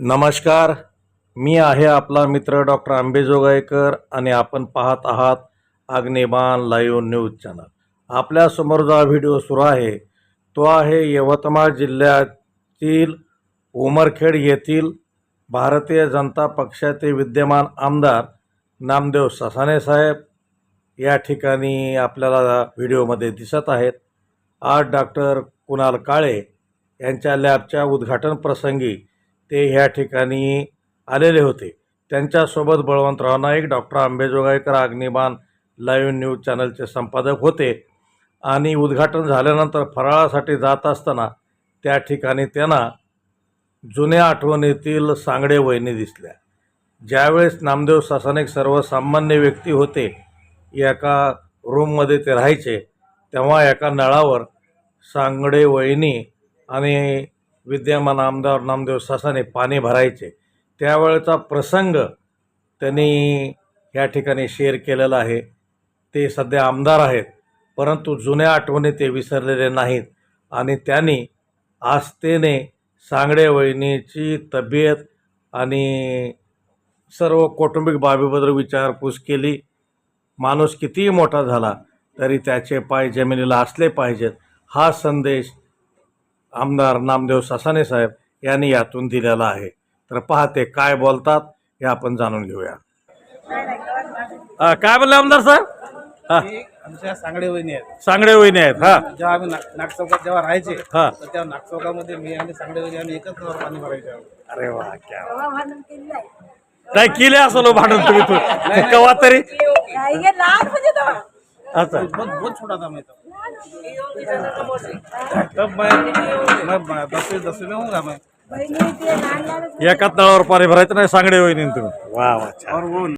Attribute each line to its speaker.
Speaker 1: नमस्कार. मी आहे आपला मित्र डॉक्टर आंबेजोगाईकर आणि आपण पाहत आहात अग्निबाण लाईव्ह न्यूज चॅनल. आपल्यासमोर जो व्हिडिओ सुरू आहे. तो आहे यवतमाळ जिल्ह्यातील उमरखेड येथील भारतीय जनता पक्षाचे विद्यमान आमदार नामदेव ससाने साहेब या ठिकाणी आपल्याला व्हिडिओमध्ये दिसत आहेत. आज डॉक्टर कुणाल काळे यांच्या लॅबच्या उद्घाटन प्रसंगी ते ह्या ठिकाणी आलेले होते. त्यांच्यासोबत Balwantrao Naik doctor Ambejogaikar Agniban live news चॅनलचे संपादक होते. आणि उद्घाटन झाल्यानंतर फराळासाठी जात असताना त्या ठिकाणी त्यांना जुन्या आठवणीतील सांगडे वहिनी दिसल्या. ज्यावेळेस नामदेव सासन एक सर्वसामान्य व्यक्ती होते एका रूममध्ये ते राहायचे तेव्हा एका नळावर सांगडे वहिनी आणि विद्यमान आमदार नामदेव सासाने पाणी भरायचे. त्यावेळेचा प्रसंग त्यांनी या ठिकाणी शेअर केलेला आहे. ते सध्या आमदार आहेत परंतु जुन्या आठवणी ते विसरलेले नाहीत आणि त्यांनी आस्थेने सांगडे वहिनीची तब्येत आणि सर्व कौटुंबिक बाबीबद्दल विचारपूस केली. माणूस कितीही मोठा झाला तरी त्याचे पाय जमिनीला असले पाहिजेत. हा संदेश आमदार नामदेव ससाने साहेब यांनी यातून दिलेला आहे. तर पाहते काय बोलतात हे आपण जाणून घेऊया. हा, काय बोलले आमदार साहेब?
Speaker 2: आमच्या सांगडे वहिनी आहेत.
Speaker 1: सांगडे वहिनी आहेत हा.
Speaker 2: जेव्हा आम्ही नाग नागचौकात जेव्हा राहायचे
Speaker 1: हा.
Speaker 2: तर त्या नागचौकामध्ये मी आणि सांगडे वहिनी आम्ही एकच नवर पाणी भरायचे.
Speaker 1: अरे वा क्या काय केले असलो भांडण तुम्ही तू. कवा तरी? अच्छा
Speaker 2: बहुत बहुत छोटा था मैं तो तब मैं मैं दसवीं दसवीं में हूँगा मैं
Speaker 1: एकाच नळावर पाणी भरायचं नाही सांगडे वहिनी तुम्ही. वा वा छान.
Speaker 2: और वो